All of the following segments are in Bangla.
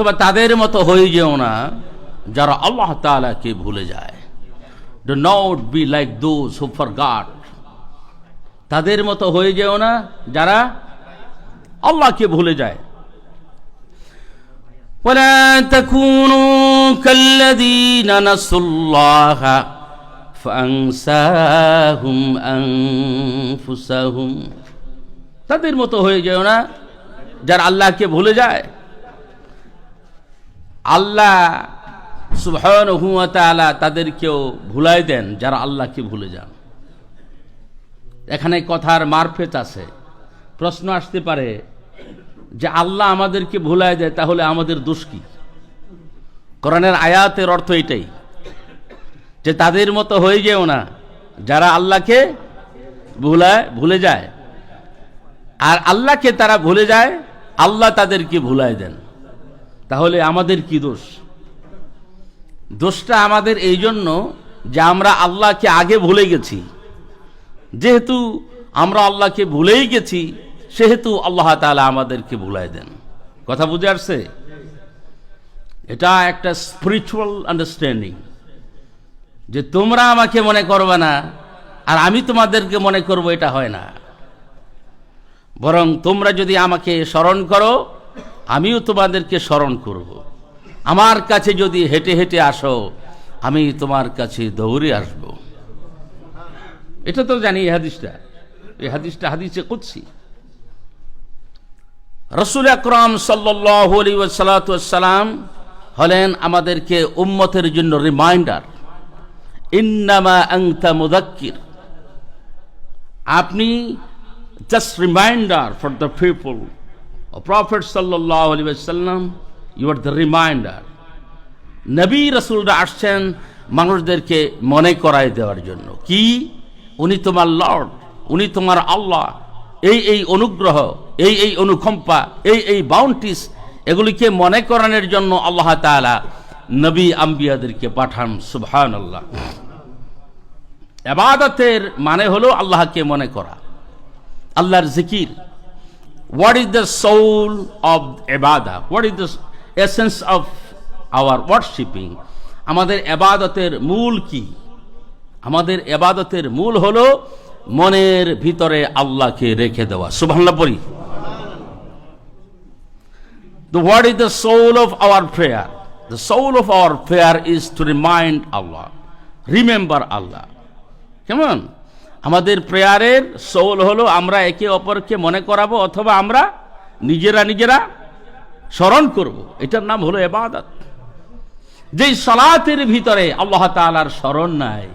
তবে তাদের মতো হয়ে যেও না যারা আল্লাহ তাআলাকে ভুলে যায় do not be like those who forgot তাদের মতো হয়ে যেও না যারা আল্লাহকে ভুলে যায় ولا تكونوا كالذين نسوا الله فأنساهم أنفسهم তাদের মতো হয়ে যেও না যারা আল্লাহকে ভুলে যায় আল্লাহ সুবহানাহু ওয়া তাআলা তাদেরকেও ভুলাই দেন যারা আল্লাহকে ভুলে যান। এখানে কথার মারফেত আছে। প্রশ্ন আসতে পারে যে আল্লাহ আমাদেরকে ভুলাই দেয়, তাহলে আমাদের দোষ কি? কোরআনের আয়াতের অর্থ এটাই যে তাদের মতো হয়ে যেও না, যারা আল্লাহকে ভুলায়, ভুলে যায়। আর আল্লাহকে তারা ভুলে যায়, আল্লাহ তাদেরকে ভুলাই দেন। তাহলে আমাদের কি দোষ? দোষটা আমাদের এই জন্য যে আমরা আল্লাহকে আগে ভুলে গেছি। যেহেতু আমরা আল্লাহকে ভুলেই গেছি, সেহেতু আল্লাহ তাআলা আমাদেরকে ভুলাই দেন। কথা বুঝে আসছে? এটা একটা স্পিরিচুয়াল আন্ডারস্ট্যান্ডিং যে তোমরা আমাকে মনে করবে না, আর আমি তোমাদেরকে মনে করব এটা হয় না। বরং তোমরা যদি আমাকে স্মরণ করো আমিও তোমাদেরকে স্মরণ করব। আমার কাছে যদি হেঁটে হেঁটে আসো, আমি তোমার কাছে দৌড়ে আসব। এটা তো জানি এই হাদিসটা। এই হাদিসটা হাদিসে করছি রসুল আকরম সাল্লি সালাম হলেন আমাদেরকে উম্মতের জন্য রিমাইন্ডার ইন্নামা আংতা মুদাক্কির। আপনি just reminder for the people prophet সাল্লাহ আলী সাল্লাম ইউ আর দ্য রিমাইন্ডার নবী রসুলরা আসছেন মানুষদেরকে মনে করাই দেওয়ার জন্য। কি? উনি তোমার লর্ড, উনি তোমার আল্লাহ। এই এই অনুগ্রহ, এই এই অনুকম্পা, এই এই বাউন্টিস এগুলিকে মনে করানোর জন্য আল্লাহ তাআলা নবী আম্বিয়াদেরকে পাঠান সুবহান আল্লাহ এবাদতের মানে হলো আল্লাহকে মনে করা। আল্লাহর জিকির। What is the soul of এবাদা what is the essence of our worshipping আমাদের এবাদতের মূল কি আমাদের এবাদতের মূল হলো মনের ভিতরে আল্লাহকে রেখে দেওয়া সুবহানাল্লাহ পড়ি The what is the soul of our prayer? The soul of our prayer is to remind Allah, remember Allah. কেমন আমাদের প্রেয়ারের সোল হলো আমরা একে অপরকে মনে করাবো অথবা আমরা নিজেরা নিজেরা স্মরণ করব। এটার নাম হলো এবাদত। যেই সলাতের ভিতরে আল্লাহ তালার স্মরণ নাই,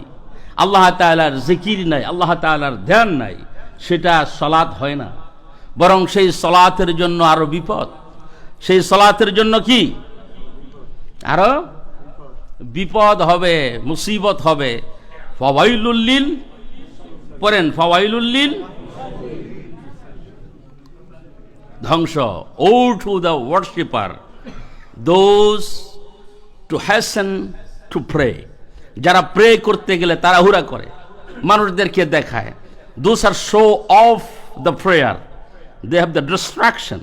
আল্লাহ তালার জিকির নাই, আল্লাহ তালার ধ্যান নাই, সেটা সলাৎ হয় না। বরং সেই সলাতের জন্য আরও বিপদ। সেই সলাতের জন্য কি? আরও বিপদ হবে, মুসিবত হবে। ফওয়াইলুল্লিল পড়েন ফওয়াইলুল্লিল। ধ্বংস। Woe to the worshipper. Those to hasten to pray. যারা প্রে করতে গেলে তারা হুরা করে। মানুষদেরকে দেখায়। Those are show off the prayer. They have the destruction.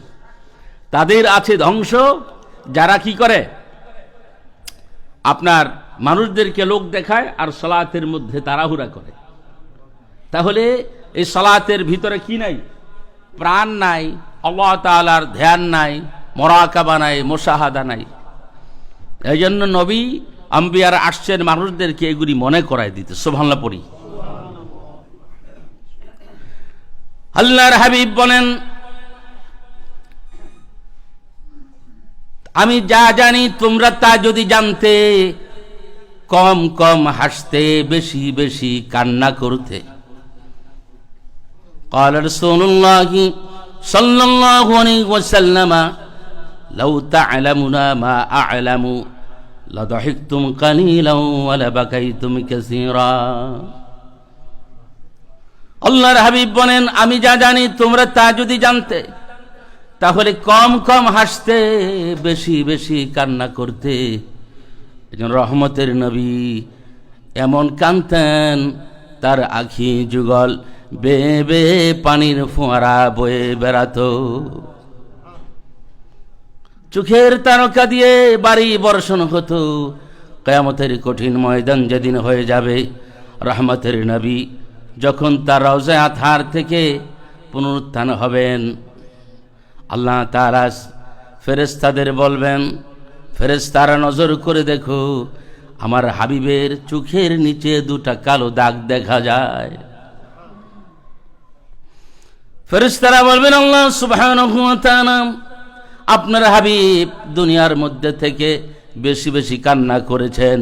তাদের আছে ধ্বংস। যারা কি করে? আপনার মানুষদেরকে লোক দেখায় আর সলাতের মধ্যে তাড়াহুড়া করে। তাহলে এই সালাতের ভিতরে কি নাই? প্রাণ নাই, আল্লাহ তালার ধ্যান নাই, মরাকাবা নাই, মোশাহাদা নাই। এই জন্য নবী, আম্বিয়ার আসছেন মানুষদেরকে এগুলি মনে করাই দিতে সোভাল্লা পড়ি। আল্লাহর হাবিব বলেন, আমি যা জানি তোমরা তা যদি জানতে, কম কম হাসতে, বেশি বেশি কান্না করতে। قال رسول الله صلى الله عليه وسلم لو تعلمون ما أعلم لضحكتم قليلا ولبكيتم كثيرا আল্লাহর হাবিব বলেন আমি যা জানি তোমরা তা যদি জানতে তাহলে কম কম হাসতে বেশি বেশি কান্না করতে একজন রহমতের নবী এমন কানতেন তার আখি যুগল বে বে পানির ফোয়ারা বয়ে বেড়াতো। চোখের তারকা দিয়ে বাড়ি বর্ষণ হতো। কেয়ামতের কঠিন ময়দান যেদিন হয়ে যাবে, রহমতের নবী যখন তার রওজা আথার থেকে পুনরুত্থান হবেন, আল্লাহ তারা ফেরেস্তাদের বলবেন ফেরেস্তারা নজর করে দেখো, আমার হাবিবের চোখের নিচে দুটা কালো দাগ দেখা যায়। ফেরেস্তারা বলবেন, আল্লাহ তাআলা আপনার হাবিব দুনিয়ার মধ্যে থেকে বেশি বেশি কান্না করেছেন।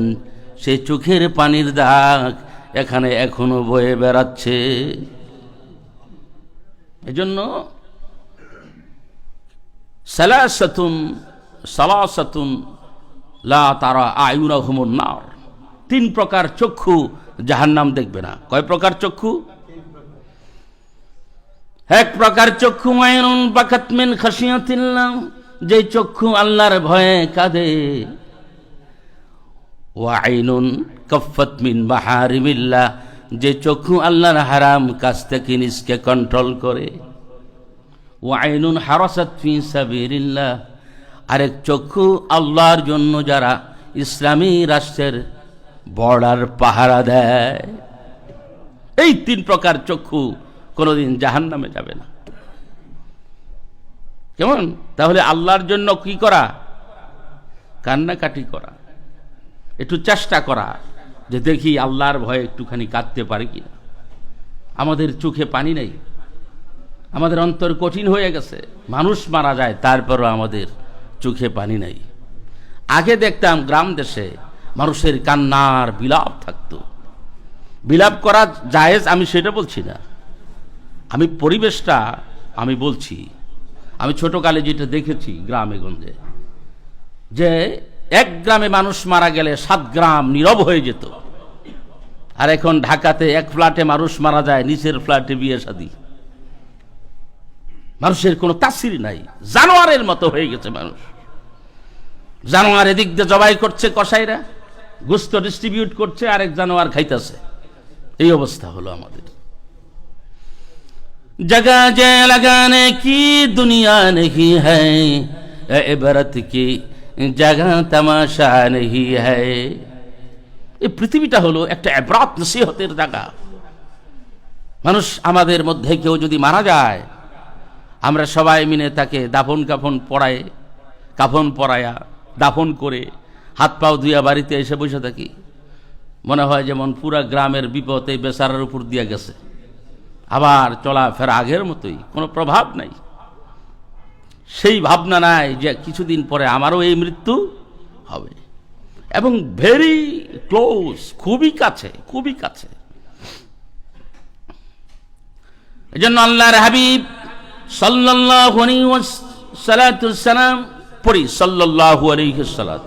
সেই চোখের পানির দাগ এখানে এখনও বয়ে বেড়াচ্ছে। এজন্য সালাসাতুন সালাসাতুন লা তারা আয়ুরাহুমুন নার। তিন প্রকার চক্ষু জাহান্নাম দেখবে না। কয় প্রকার চক্ষু? এক প্রকার চক্ষু মায়নুন বাকাত মিন খাসিয়াতিল্লাহ যে চক্ষু আল্লাহর ভয়ে কাঁদে। ওয়াইনুন কফত মিন মাহারিমিল্লাহ, যে চক্ষু আল্লাহর হারাম কাছ থেকে নিজকে কন্ট্রোল করে। ওয়াইনুন হারাসাত ফি সাবিরিল্লাহ আরেক চক্ষু আল্লাহর জন্য যারা ইসলামী রাষ্ট্রের বর্ডার পাহারা দেয়। এই তিন প্রকার চক্ষু কোনোদিন জাহান নামে যাবে না। কেমন? তাহলে আল্লাহর জন্য কি করা? কান্নাকাটি করা। একটু চেষ্টা করা যে দেখি আল্লাহর ভয়ে একটুখানি কাঁদতে পারে কি না আমাদের চোখে পানি নেই। আমাদের অন্তর কঠিন হয়ে গেছে। মানুষ মারা যায়, তারপরও আমাদের চোখে পানি নেই। আগে দেখতাম গ্রাম দেশে মানুষের কান্নার বিলাপ থাকতো। বিলাপ করা জায়েজ? আমি সেটা বলছি না। আমি পরিবেশটা আমি বলছি, আমি ছোটকালে যেটা দেখেছি গ্রামে গঞ্জে যে এক গ্রামে মানুষ মারা গেলে সাত গ্রাম নীরব হয়ে যেত। আর এখন ঢাকাতে এক ফ্ল্যাটে মানুষ মারা যায়, নিচের ফ্ল্যাটে বিয়ে শাদী মানুষের কোনো তাসির নাই, জানোয়ারের মতো হয়ে গেছে মানুষ। জানোয়ার এদিক দিয়ে জবাই করছে কসাইরা, গুস্ত ডিস্ট্রিবিউট করছে, আরেক জানোয়ার খাইতেছে। এই অবস্থা হলো আমাদের। जगह जय लगाने की दुनिया नहीं है ए इबरत की जगह तमाशा नहीं है এই পৃথিবীটা হলো একটা এব্রাত নসিহতের জায়গা মানুষ আমাদের মধ্যে কেউ যদি মারা যায় আমরা সবাই মিলে তাকে দাফন কাফন পড়ায় কাফন পরায়া দাফন করে হাত পাও ধুইয়া বাড়িতে এসে বসে থাকি মনে হয় যেমন পুরা গ্রামের বিপদ এই বেচারার উপর দিয়ে গেছে আবার চলাফেরা আগের মতোই, কোনো প্রভাব নাই। সেই ভাবনা নাই যে কিছুদিন পরে আমারও এই মৃত্যু হবে। এবং ভেরি ক্লোজ খুবই কাছে খুবই কাছে। এই জন্য আল্লাহর হাবিব সালাম পড়ি সালাত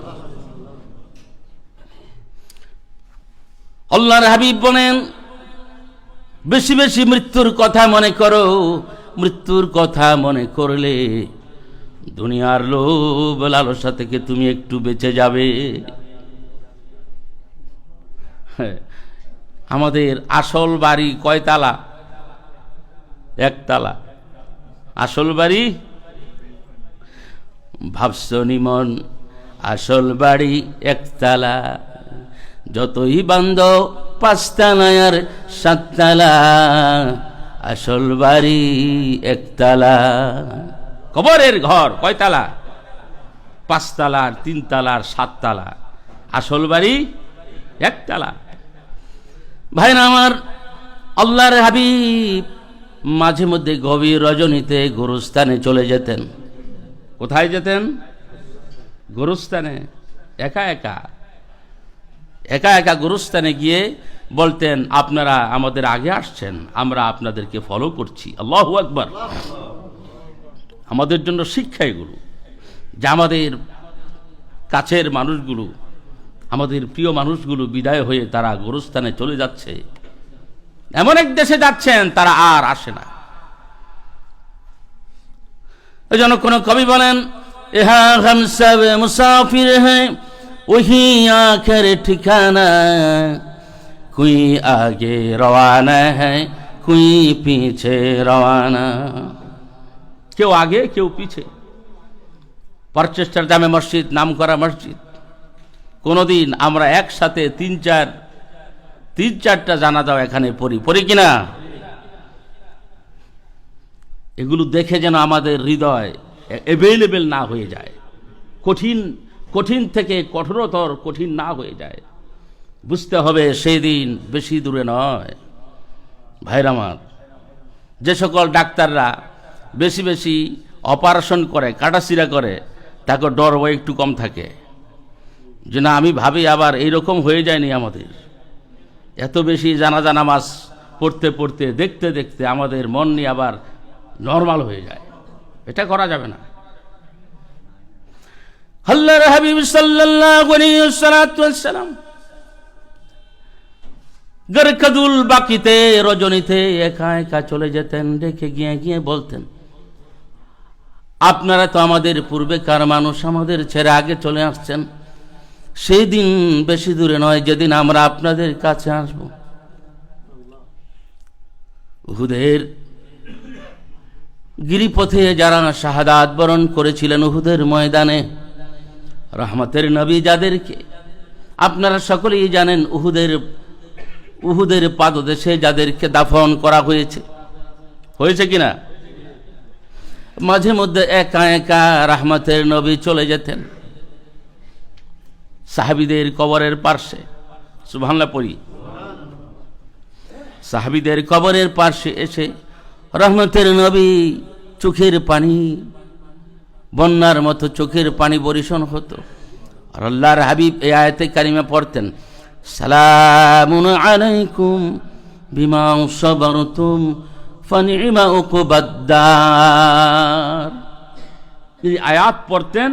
আল্লাহর হাবিব বলেন বেশি বেশি মৃত্যুর কথা মনে করো। মৃত্যুর কথা মনে করলে দুনিয়ার লোভ লালসা থেকে তুমি একটু বেঁচে যাবে। হ্যাঁ, আমাদের আসল বাড়ি কয়তালা? একতালা। আসল বাড়ি? ভাবছ নিমন আসল বাড়ি একতালা। যতই বান্ধ পাঁচতালা আর সাততালা, আসল বাড়ি একতালা। কবরের ঘর কয়তালা? পাঁচতালার, তিনতালার, সাততালা। আসল বাড়ি একতালা। ভাইরা আমার, আল্লাহর হাবিব মাঝে মধ্যে গভীর রজনীতে গোরস্থানে চলে যেতেন। কোথায় যেতেন? গোরস্থানে, একা একা। একা একা গুরুস্থানে গিয়ে বলতেন, আপনারা আমাদের আগে আসছেন, আমরা আপনাদেরকে ফলো করছি। আল্লাহ আকবর। আমাদের জন্য শিক্ষা এগুলো যে আমাদের কাছের মানুষগুলো, আমাদের প্রিয় মানুষগুলো বিদায় হয়ে তারা গুরুস্থানে চলে যাচ্ছে, এমন এক দেশে যাচ্ছেন, তারা আর আসে না। ওই জন্য কোনো কবি বলেন এহা মুসাফির হ্যাঁ वही आखिर ठिकाना कोई आगे रवाना है कोई पीछे रवाना কেউ আগে কেউ পিছে পারচেস্টার জামে মসজিদ নাম করা মসজিদ কোনোদিন আমরা একসাথে তিন চার তিন চারটা জানাজাও এখানে পড়ি পড়ি কিনা এগুলো দেখে যেন আমাদের হৃদয় অ্যাভেলেবেল না হয়ে যায় কঠিন কঠিন থেকে কঠোরতর, কঠিন না হয়ে যায়। বুঝতে হবে সেই দিন বেশি দূরে নয়। ভাইর আমার, যে সকল ডাক্তাররা বেশি বেশি অপারেশন করে কাটাছিরা করে, তাকে ডর একটু কম থাকে। যে না, আমি ভাবি আবার এইরকম হয়ে যায়নি আমাদের। এত বেশি জানা জানা নামাজ পড়তে পড়তে, দেখতে দেখতে আমাদের মন নিয়ে আবার নর্মাল হয়ে যায়। এটা করা যাবে না। আল্লাহর হাবিব সাল্লাল্লাহু বাকিতে রজনীতে একা একা চলে যেতেন, ডেকে গিয়ে গিয়ে বলতেন, আপনারা তো আমাদের পূর্বেকার মানুষ, আমাদের ছেড়ে আগে চলে আসছেন। সেই দিন বেশি দূরে নয়, যেদিন আমরা আপনাদের কাছে আসব। উহুদের গিরিপথে যারা শাহাদাত বরণ করেছিলেন উহুদের ময়দানে রহমতের নবী যাদেরকে। আপনারা সকলেই জানেন উহুদের উহুদের পাদদেশে যাদেরকে দাফন করা হয়েছে। হয়েছে কিনা? মাঝে মধ্যে একা একা রাহমাতের নবী চলে যেতেন। সাহাবিদের কবরের পার্শ্বে। সুভানলা পড়ি। সাহাবিদের কবরের পার্শ্বে এসে রহমতের নবী চোখের পানি বন্যার মতো চোখের পানি বরিশন হতো। আর আল্লাহর হাবিব এই আয়তে কারিমা পড়তেন, সালামুন আলাইকুম বিমা সবরতুম ফানিমা উকুবাদ্দার। এই আয়াত পড়তেন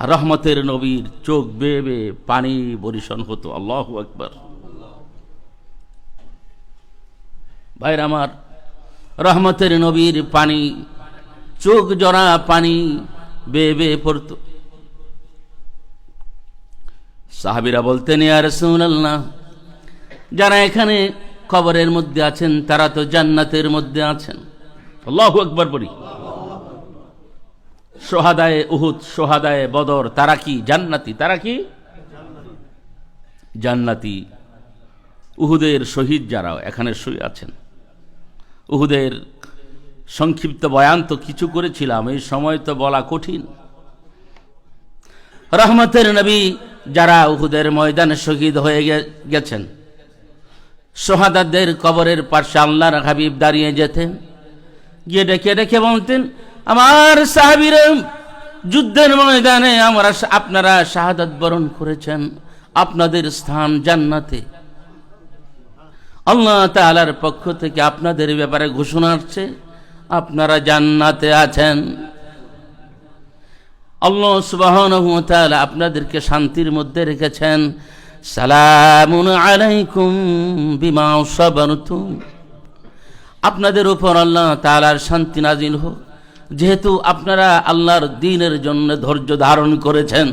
আর রহমতের নবীর চোখ বেয়ে পানি বরিশন হতো। আল্লাহ একবার ভাইর আমার, রহমতের নবীর পানি, চোখ জড়া পানি বেয়ে বেয়ে পড়ত সাহাবিরা বলতেন ইয়ার সুনাল্লাহ যারা এখানে কবরের মধ্যে আছেন, তারা তো জান্নাতের মধ্যে আছেন। আল্লাহ একবার পড়ি। সোহাদায়ে উহুদ, সোহাদায় বদর, তারা কি জান্নাতি? তারা কি জান্নাতি। উহুদের শহীদ যারা এখানে শুয়ে আছেন। উহুদের সংক্ষিপ্ত বয়ান তো কিছু করেছিলাম, এই সময় তো বলা কঠিন। রহমতের নবী যারা উহুদের ময়দানে শহীদ হয়ে গেছেন সোহাদাদের কবরের পাশে আল্লাহর হাবিব দাঁড়িয়ে যেতেন, গিয়ে ডেকে ডেকে বলতেন, আমার সাহাবির যুদ্ধের ময়দানে আমরা আপনারা শাহাদাত বরণ করেছেন, আপনাদের স্থান জান্নাতে। আল্লাহ তালার পক্ষ থেকে আপনাদের ব্যাপারে ঘোষণা আসছে। আপনারা জান্নাতে আছেন। আল্লাহ সুবাহন সুবাহ আপনাদেরকে শান্তির মধ্যে রেখেছেন। সালামুন আলাইকুম বিমা সবরতুম। আপনাদের উপর আল্লাহ তালার শান্তি নাজিল হোক। যেহেতু আপনারা আল্লাহর দিনের জন্য ধৈর্য ধারণ করেছেন।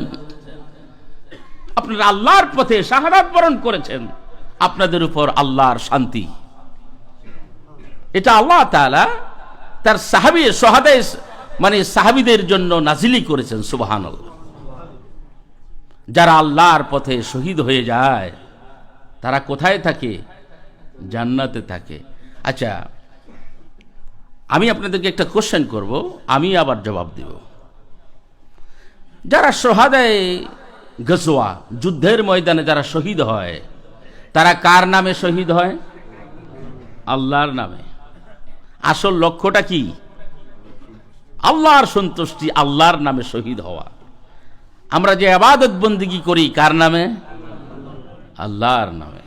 আপনারা আল্লাহর পথে শাহাদাত বরণ করেছেন। আপনাদের উপর আল্লাহর শান্তি। এটা আল্লাহ তালা তার সাহাবি সহাদে মানে সাহাবিদের জন্য নাজিলি করেছেন সুবাহান যারা আল্লাহর পথে শহীদ হয়ে যায়, তারা কোথায় থাকে? জান্নাতে থাকে। আচ্ছা আমি আপনাদেরকে একটা কোশ্চেন করব, আমি আবার জবাব দেব। যারা সোহাদায় গজোয়া যুদ্ধের ময়দানে যারা শহীদ হয়, তারা কার নামে শহীদ হয়? আল্লাহর নামে। আসল লক্ষ্যটা কি? আল্লাহর সন্তুষ্টি আল্লাহর নামে শহীদ হওয়া। আমরা যে আবাদত বন্দিগি করি কার নামে? আল্লাহর নামে।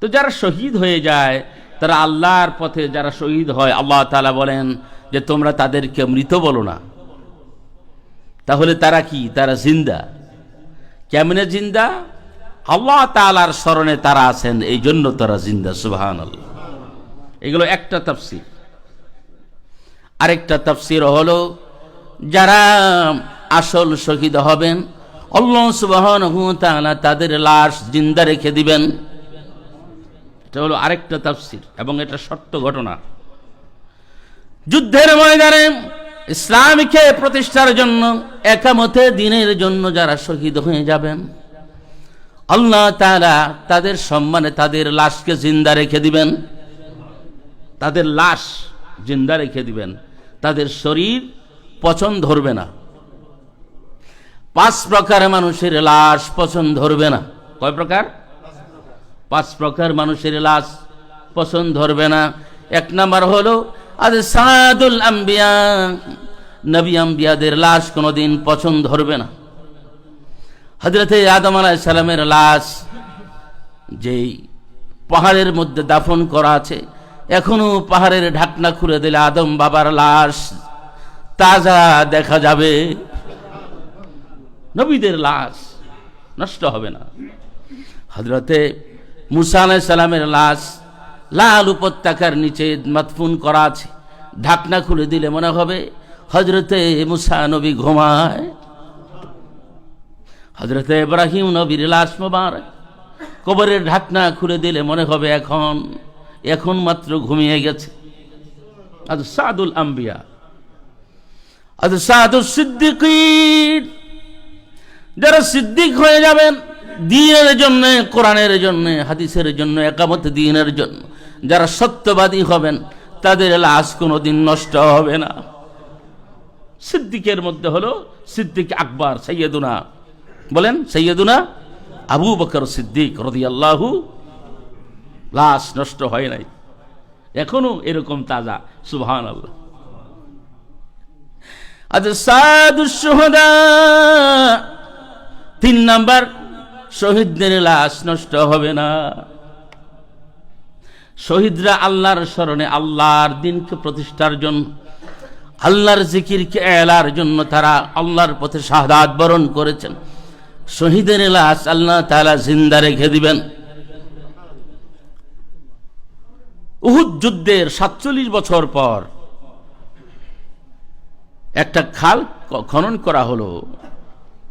তো যারা শহীদ হয়ে যায়, তারা আল্লাহর পথে যারা শহীদ হয়, আল্লাহ তালা বলেন যে তোমরা তাদেরকে মৃত বলো না। তাহলে তারা কি? তারা জিন্দা। কেমনে জিন্দা? আল্লাহ তালার স্মরণে তারা আছেন এই জন্য তারা জিন্দা সুবাহান আল্লাহ এগুলো একটা তাফসির। আরেকটা তাফসির হলো, যারা আসল শহীদ হবেন সুবাহন তাদের লাশ জিন্দা রেখে দিবেন। এটা হলো আরেকটা তাফসির এবং এটা সত্য ঘটনা। যুদ্ধের ময়দানে ইসলামকে প্রতিষ্ঠার জন্য, একামতে দিনের জন্য যারা শহীদ হয়ে যাবেন, আল্লাহ তাআলা তাদের সম্মানে তাদের লাশকে জিন্দা রেখে দিবেন। তাদের লাশ জিন্দা রেখে দিবেন। তাদের শরীর পচন ধরবে না। পাঁচ প্রকার মানুষের লাশ পছন্দ ধরবে না। কয় প্রকার? পাঁচ প্রকার মানুষের লাশ পছন্দ ধরবে না। এক নাম্বার হলো, আজ সাদুল আম্বিয়া, নবী আম্বিয়াদের লাশ কোনোদিন পছন্দ ধরবে না। হজরতে আদম আলাহ সালামের লাশ যেই পাহাড়ের মধ্যে দাফন করা আছে এখনও পাহাড়ের ঢাকনা খুলে দিলে আদম বাবার লাশ, তাজা দেখা যাবে। নবীদের লাশ নষ্ট হবে না। হজরতে মুসা সালামের লাশ লাল উপত্যকার নিচে মাতফুন করা আছে। ঢাকনা খুলে দিলে মনে হবে হজরতে মুসা নবী ঘুমায়। হজরতে ইব্রাহিম নবীর লাশ মোবার কবরের ঢাকনা খুলে দিলে মনে হবে এখন এখন মাত্র ঘুমিয়ে গেছে। আজ সাদুল আম্বিয়া, আজ সাদুল সিদ্দিকিন। যারা সিদ্দিক হয়ে যাবেন, দিনের জন্য, কোরআনের জন্য, হাদিসের জন্য, একামত দিনের জন্য, যারা সত্যবাদী হবেন, তাদের লাশ কোনোদিন নষ্ট হবে না। সিদ্দিকের মধ্যে হলো সিদ্দিক আকবর, সৈয়দুনা। বলেন, সৈয়দুনা আবু বকর সিদ্দিক রদি আল্লাহু লাশ নষ্ট হয় নাই। এখনও এরকম তাজা সুবহান আল্লাহ আচ্ছা সাদুসোহদা তিন নাম্বার, শহীদদের লাশ নষ্ট হবে না। শহীদরা আল্লাহর স্মরণে আল্লাহর দিনকে প্রতিষ্ঠার জন্য, আল্লাহর জিকিরকে এলার জন্য তারা আল্লাহর পথে শাহাদাত বরণ করেছেন। শহীদের লাশ আল্লাহ তাআলা জিন্দা রেখে দিবেন। উহুদ যুদ্ধের সাতচল্লিশ বছর পর একটা খাল খনন করা হলো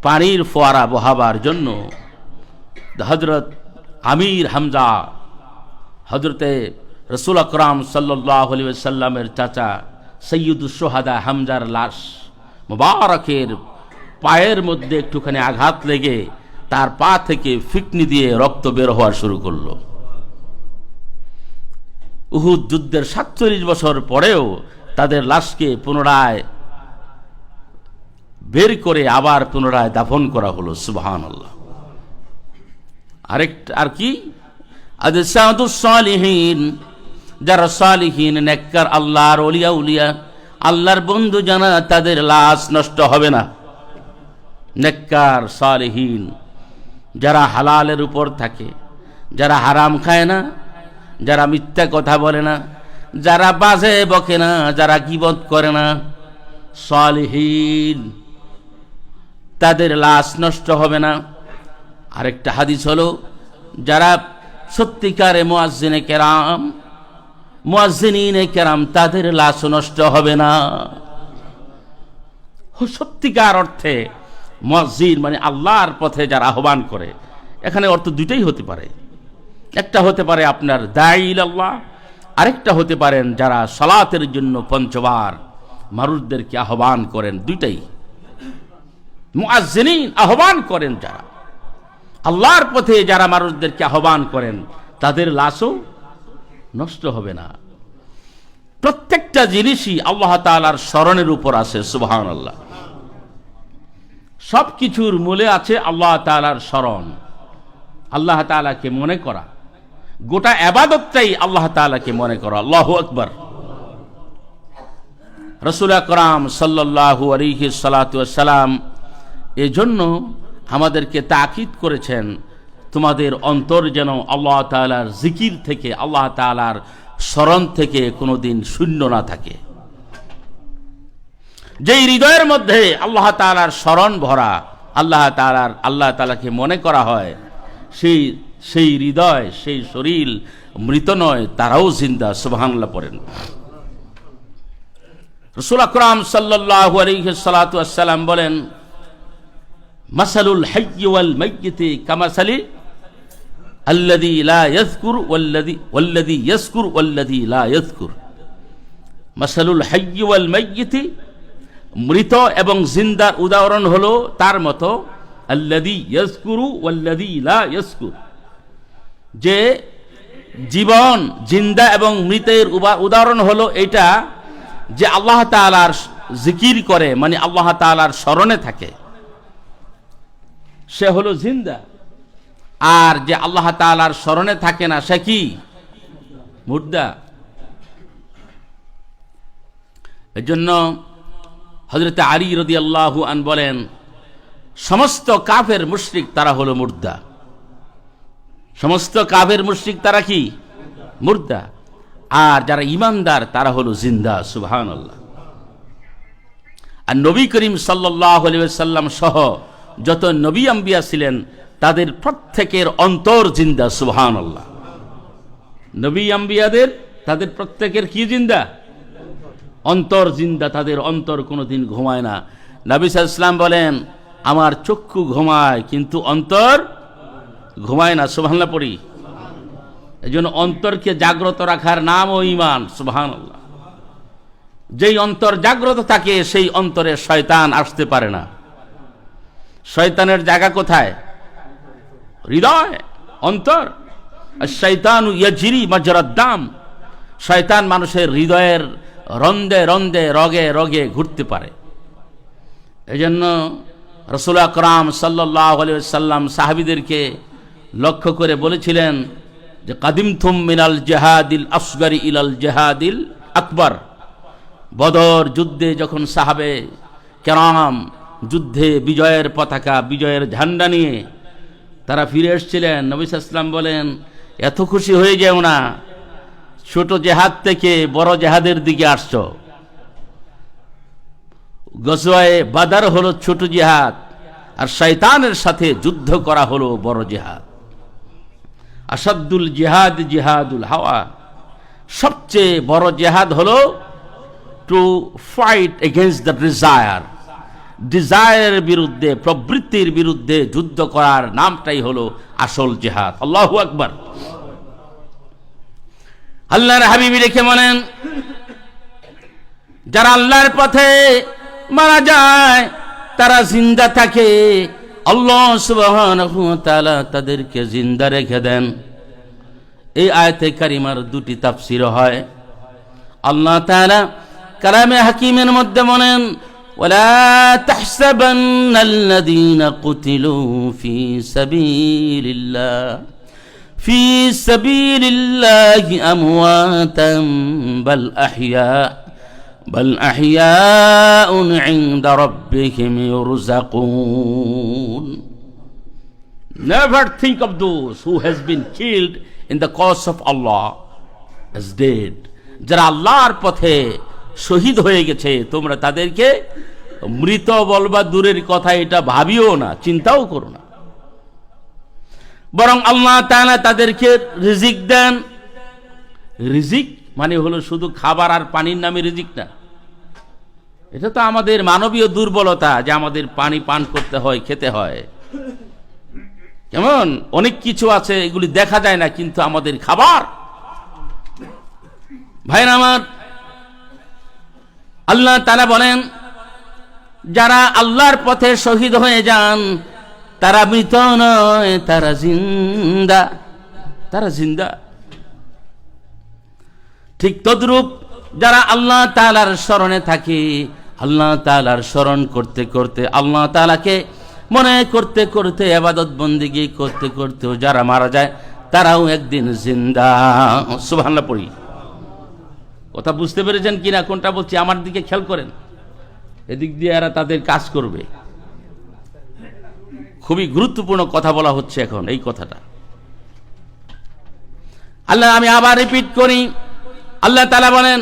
পানির ফোয়ারা বহাবার জন্য। হজরত আমির হামজা হজরতে রসুল আকরাম সাল্লাহ সাল্লামের চাচা সৈয়দুসোহাদা হামজার লাশ মোবারকের পায়ের মধ্যে একটুখানি আঘাত লেগে তার পা থেকে ফিকনি দিয়ে রক্ত বের হওয়া শুরু করল। উহুদ যুদ্ধের সাতচল্লিশ বছর পরেও তাদের লাশকে পুনরায় বের করে আবার পুনরায় দাফন করা হলো সুবাহান আল্লাহ আরেকটা, আর কি? সালিহীন, যারা সালিহীন, নেককার আল্লাহর অলিয়া উলিয়া, আল্লাহর বন্ধু জানা তাদের লাশ নষ্ট হবে না। নেককার, সালিহীন, যারা হালালের উপর থাকে, যারা হারাম খায় না যারা মিথ্যা কথা বলে না, যারা বাজে বকে না, যারা কিবত করে না, সালিহীন, তাদের লাশ নষ্ট হবে না। আরেকটা হাদিস হলো, যারা সত্যিকারে মোয়াজিনে কেরাম মোয়াজিনে কেরাম, তাদের লাশ নষ্ট হবে না। সত্যিকার অর্থে মসজিদ মানে আল্লাহর পথে যারা আহ্বান করে, এখানে অর্থ দুইটাই হতে পারে। একটা হতে পারে আপনার দাইল আল্লাহ আরেকটা হতে পারেন যারা সলাতের জন্য পঞ্চবার মানুষদেরকে আহ্বান করেন দুইটাই। আহ্বান করেন যারা। আল্লাহর পথে যারা মানুষদেরকে আহ্বান করেন, তাদের লাশও নষ্ট হবে না। প্রত্যেকটা জিনিসই আল্লাহ তালার স্মরণের উপর আছে সুবাহান আল্লাহ সব কিছুর মূলে আছে আল্লাহ তালার স্মরণ। আল্লাহ তালাকে মনে করা। গোটা আবাদতটাই আল্লাহ তালাকে মনে করা, আল্লাহ আকবর। রসুল আকরাম সাল্লাহু আলিহি সালাম এজন্য আমাদেরকে তাকিদ করেছেন, তোমাদের অন্তর যেন আল্লাহ তালার জিকির থেকে, আল্লাহ তালার স্মরণ থেকে কোনোদিন শূন্য না থাকে। যেই হৃদয়ের মধ্যে আল্লাহ তালার স্মরণ ভরা, আল্লাহ তালার আল্লাহ তালাকে মনে করা হয়, সেই সেই হৃদয়, সেই শরীর মৃত নয়, তারাও জিন্দা সুবাহান্লা পড়েন। রসুল আকরাম সাল্লাহ আলিহাসালাম বলেন, মাসালুল হাইয়াল মাইয়িতি কামাসালি আল্লাদি লা ইয়াজকুর ওয়াল্লাদি ওয়াল্লাদি ইয়াজকুর ওয়াল্লাদি লা ইয়াজকুর মাসালুল হাইয়াল মাইয়িতি মৃত এবং জিন্দার উদাহরণ হলো তার মতো আল্লাদি ইয়াসকুরু ওয়াল্লাদি লা ইয়াসকুর যে জীবন, জিন্দা এবং মৃতের উদাহরণ হলো এটা যে আল্লাহ তাআলার জিকির করে মানে আল্লাহ তাআলার স্মরণে থাকে। সে হলো জিন্দা। আর যে আল্লাহ তাআলার স্মরণে থাকে না, সে কি? মুর্দা। এর জন্য হজরত আলী রদি আল্লাহু আন বলেন, সমস্ত কাফের মুশরিক তারা হলো মুর্দা। সমস্ত কাফের মুশরিক তারা কি? মুর্দা। আর যারা ইমানদার, তারা হলো জিন্দা সুবহান আর নবী করিম সাল্লাম সহ যত নবী আম্বিয়া ছিলেন, তাদের প্রত্যেকের অন্তর জিন্দা সুবহান আল্লাহ নবী আম্বিয়াদের, তাদের প্রত্যেকের কি জিন্দা? অন্তর জিন্দা, তাদের অন্তর কোনোদিন ঘুমায় না। নবী ইসলাম বলেন, আমার চক্ষু ঘুমায়, কিন্তু অন্তর ঘুমায় না, সুবহানাল্লাহ পড়ি। এই জন্য অন্তরকে জাগ্রত রাখার নাম ও ইমান সুবহান যেই অন্তর জাগ্রত থাকে, সেই অন্তরে শয়তান আসতে পারে না। শয়তানের জায়গা কোথায়? হৃদয়, অন্তর। শৈতান ইয়াজিরি মাজরাদ্দাম শয়তান মানুষের হৃদয়ের রন্দে রন্দে, রগে রগে ঘুরতে পারে। এই জন্য রসুল আকরাম সাল্লাহ সাল্লাম সাহাবিদেরকে লক্ষ্য করে বলেছিলেন যে কাদিম থুম মিনাল জেহাদিল আসগারি ইলাল জেহাদিল আকবর। বদর যুদ্ধে যখন সাহাবে কেরাম যুদ্ধে বিজয়ের পতাকা, বিজয়ের ঝান্ডা নিয়ে তারা ফিরে এসছিলেন, নবী ইসলাম বলেন, এত খুশি হয়ে যেও না, ছোট জেহাদ থেকে বড় জেহাদের দিকে আসছো। গজওয়ায়ে বাদার হলো ছোট জেহাদ আর শয়তানের সাথে যুদ্ধ করা হলো বড় জেহাদ। আসাদুল জেহাদ জেহাদুল হাওয়া। সবচেয়ে বড় জেহাদ হলো to fight against the desire ডিজায়ারের বিরুদ্ধে, প্রবৃত্তির বিরুদ্ধে যুদ্ধ করার নামটাই হলো আসল জেহাদ। আল্লাহু আকবর। আল্লাহর হাবিবি রেখে বলেন, যারা আল্লাহর পথে মারা যায়, তারা জিন্দা থাকে। আল্লাহ সুবহানাহু ওয়া তাআলা তাদেরকে জিন্দা রেখে দেন এই আয়াতে কারিমার দুটি তাফসির হয় আল্লাহ তাআলা কালামে হাকিমের মধ্যে বলেন ولا تحسبن الذين قتلوا في سبيل الله في سبيل الله أمواتا بل أحياء بل أحياء عند ربهم يرزقون Never think of those who has been killed in the cause of Allah as dead. যারা আল্লাহর পথে শহীদ হয়ে গেছে তোমরা তাদেরকে মৃত বলবা দূরের কথা এটা ভাবিও না চিন্তাও করো না বরং আল্লাহ তাআলা তাদেরকে রিজিক দেন রিজিক মানে হলো শুধু খাবার আর পানির নামে রিজিক না। এটা তো আমাদের মানবীয় দুর্বলতা যে আমাদের পানি পান করতে হয়, খেতে হয়। কেমন? অনেক কিছু আছে, এগুলি দেখা যায় না, কিন্তু আমাদের খাবার। ভাইরা আমার, আল্লাহ তারা বলেন, যারা আল্লাহর পথে শহীদ হয়ে যান, তারা মৃত নয়, তারা জিন্দা। তারা জিন্দা। ঠিক তদ্রূপ যারা আল্লাহ তালার স্মরণে থাকে, আল্লাহ তালার স্মরণ করতে করতে, আল্লাহ তালাকে মনে করতে করতে আবাদত বন্দিগি করতে করতেও যারা মারা যায়, তারাও একদিন জিন্দা। সুবহানাল্লাহ পড়ি। কথা বুঝতে পেরেছেন কিনা, কোনটা বলছি? আমার দিকে খেয়াল করেন। এদিক দিয়ে এরা তাদের কাজ করবে। খুবই গুরুত্বপূর্ণ কথা বলা হচ্ছে এখন এই কথাটা। আল্লাহ, আমি আবার রিপিট করি। আল্লাহ তালা বলেন,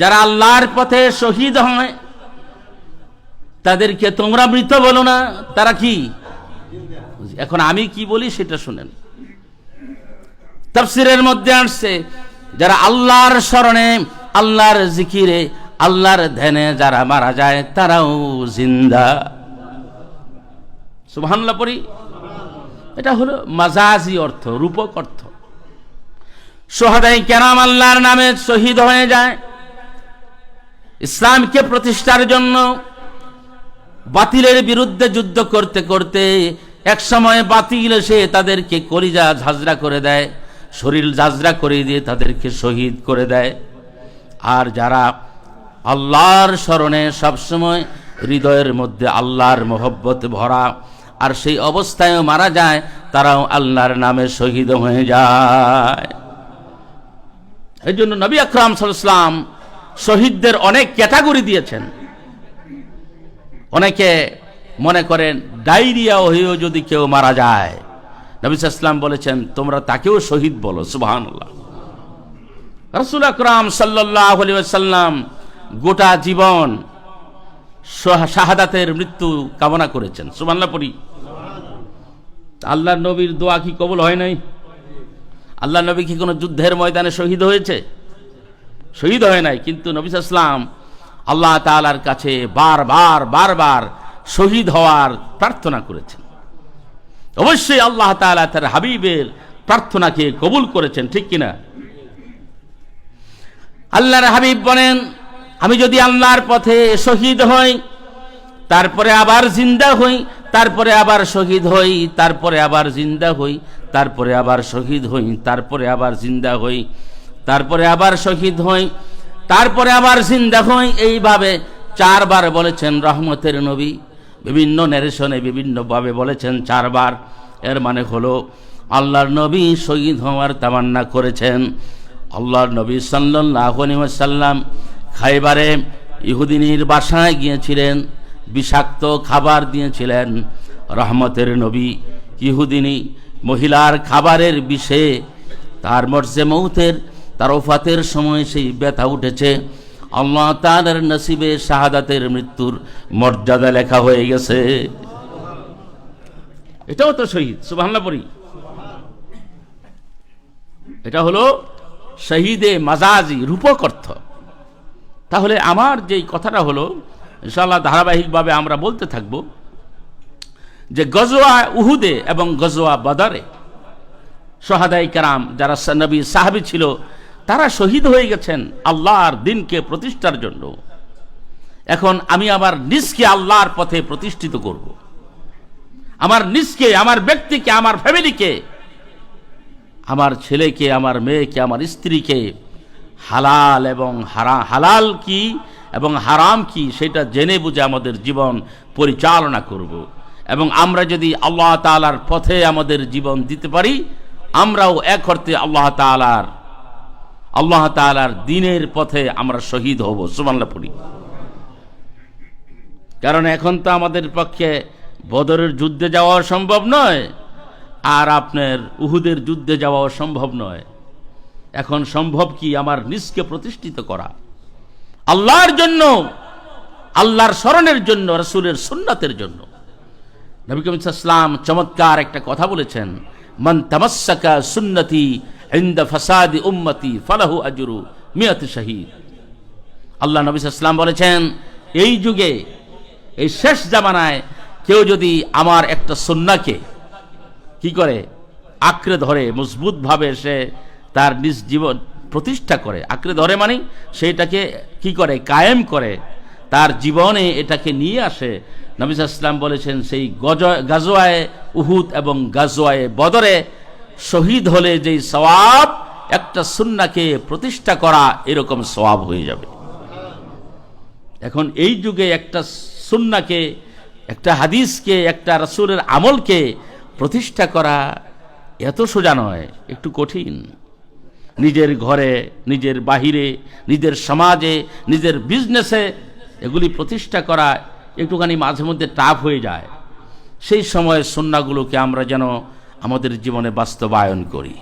যারা আল্লাহর পথে শহীদ হয়, তাদেরকে তোমরা মৃত বলো না, তারা কি? এখন আমি কি বলি সেটা শুনেন। তফসিরের মধ্যে আসছে, যারা আল্লাহর স্মরণে, আল্লাহর জিকিরে, আল্লাহর ধ্যানে যারা মারা যায়, তারাও জিন্দা। সুবহানাল্লাহ পড়ি। এটা হলো মাজাজি অর্থ, রূপক অর্থ। সোহাদাই কেরাম আল্লাহর নামে শহীদ হয়ে যায়। ইসলামকে প্রতিষ্ঠার জন্য বাতিলের বিরুদ্ধে যুদ্ধ করতে করতে এক সময় বাতিল এসে তাদেরকে কলিজা ঝাঁঝরা করে দেয়, শরীর ঝাঁঝরা করে দিয়ে তাদেরকে শহীদ করে দেয়। আর যারা আল্লাহর স্মরণে সবসময় হৃদয়ের মধ্যে আল্লাহর মোহব্বত ভরা আর সেই অবস্থায়ও মারা যায়, তারাও আল্লাহর নামে শহীদ হয়ে যায়। এই জন্য নবী আকরাম সাল্লাম শহীদদের অনেক ক্যাটাগরি দিয়েছেন। অনেকে মনে করেন, ডায়রিয়া হয়েও যদি কেউ মারা যায়, নবী ইসলাম বলেছেন, তোমরা তাকেও শহীদ বলো সুবাহান রসুল আকরাম সাল্লাহ সাল্লাম গোটা জীবন শাহাদাতের মৃত্যু কামনা করেছেন। সুবান্লা পড়ি। আল্লাহ নবীর দোয়া কি কবুল হয় নাই? আল্লাহ নবী কি কোনো যুদ্ধের ময়দানে শহীদ হয়েছে? শহীদ হয় নাই, কিন্তু নবী ইসলাম আল্লাহ তাআলার কাছে বারবার বারবার শহীদ হওয়ার প্রার্থনা করেছেন। অবশ্যই আল্লাহ তাআলা তার হাবিবের প্রার্থনাকে কবুল করেছেন, ঠিক কিনা? আল্লাহর হাবিব বলেন, আমি যদি আল্লাহর পথে শহীদ হই, তারপরে আবার জিন্দা হই তারপরে আবার শহীদ হই, তারপরে আবার জিন্দা হই, তারপরে আবার শহীদ হই, তারপরে আবার জিন্দা হই, তারপরে আবার শহীদ হই, তারপরে আবার জিন্দা হই। এইভাবে চারবার বলেছেন রহমতের নবী। বিভিন্ন নেরেশনে বিভিন্নভাবে বলেছেন চারবার। এর মানে হলো, আল্লাহর নবী শহীদ হওয়ার তামান্না করেছেন। আল্লাহর নবী সাল্লাহ সাল্লাম খাইবারে ইহুদিনীর বাসায় গিয়েছিলেন। বিষাক্ত খাবার দিয়েছিলেন রহমতের নবী। ইহুদিনী মহিলার খাবারের বিষে তার মর্জে মৌতের তার ওফাতের সময় সেই ব্যথা উঠেছে। আল্লাহ তাদের নসিবে শাহাদাতের মৃত্যুর মর্যাদা লেখা হয়ে গেছে। এটাও তো শহীদ, সুবহানাল্লাহ পড়ি। এটা হলো শহীদে মাজাজি রূপক অর্থ। তাহলে আমার যেই কথাটা হলো ইনশাআল্লাহ ধারাবাহিকভাবে আমরা বলতে থাকব যে গজোয়া উহুদে এবং গজোয়া বদরে সোহাদাই কারাম যারা নবী সাহাবি ছিল, তারা শহীদ হয়ে গেছেন আল্লাহর দিনকে প্রতিষ্ঠার জন্য। এখন আমি আমার নিজকে আল্লাহর পথে প্রতিষ্ঠিত করব। আমার নিজকে, আমার ব্যক্তিকে, আমার ফ্যামিলিকে, আমার ছেলেকে, আমার মেয়েকে, আমার স্ত্রীকে হালাল এবং হারা হালাল কি এবং হারাম কি সেটা জেনে বুঝে আমাদের জীবন পরিচালনা করব। এবং আমরা যদি আল্লাহ তাআলার পথে আমাদের জীবন দিতে পারি, আমরাও এক অর্থে আল্লাহ তাআলার আল্লাহ তাআলার দিনের পথে আমরা শহীদ হব। সুমাল্লা পড়ি। কারণ এখন তো আমাদের পক্ষে বদরের যুদ্ধে যাওয়া সম্ভব নয়, আর আপনার উহুদের যুদ্ধে যাওয়া সম্ভব নয়। এখন সম্ভব কি আমার নিজকে প্রতিষ্ঠিত করা? আল্লাহর জন্য, আল্লাহর স্মরণের জন্য, রসুলের সুন্নাতের জন্য। নবী করিম ইসলাম চমৎকার একটা কথা বলেছেন, মন তামাসাকা সুন্নতি ইন্দা ফাসাদি উম্মতি ফালাহু আজরু মিয়াত শহীদ। আল্লাহ নবী ইসলাম বলেছেন, এই যুগে, এই শেষ জামানায় কেউ যদি আমার একটা সুন্নাকে কি করে? আঁকড়ে ধরে, মজবুতভাবে সে তার নিজ জীবন প্রতিষ্ঠা করে, আঁকড়ে ধরে মানে সেইটাকে কি করে, কায়েম করে। তার জীবনে এটাকে নিয়ে আসে। নবী ইসলাম বলেছেন, সেই গজ গাজোয়ায় উহুদ এবং গাজোয়ায় বদরে শহীদ হলে যেই সওয়াব, একটা সুন্নাকে প্রতিষ্ঠা করা এরকম সওয়াব হয়ে যাবে। এখন এই যুগে একটা সুন্নাকে একটা হাদিসকে, একটা রসুলের আমলকে প্রতিষ্ঠা করা এত সোজা নয়, একটু কঠিন। নিজের ঘরে, নিজের বাহিরে, নিজের সমাজে, নিজের বিজনেসে এগুলি প্রতিষ্ঠা করা একটুখানি মাঝে মধ্যে টাফ হয়ে যায়। সেই সময় সন্নাগুলোকে আমরা যেন আমাদের জীবনে বাস্তবায়ন করি।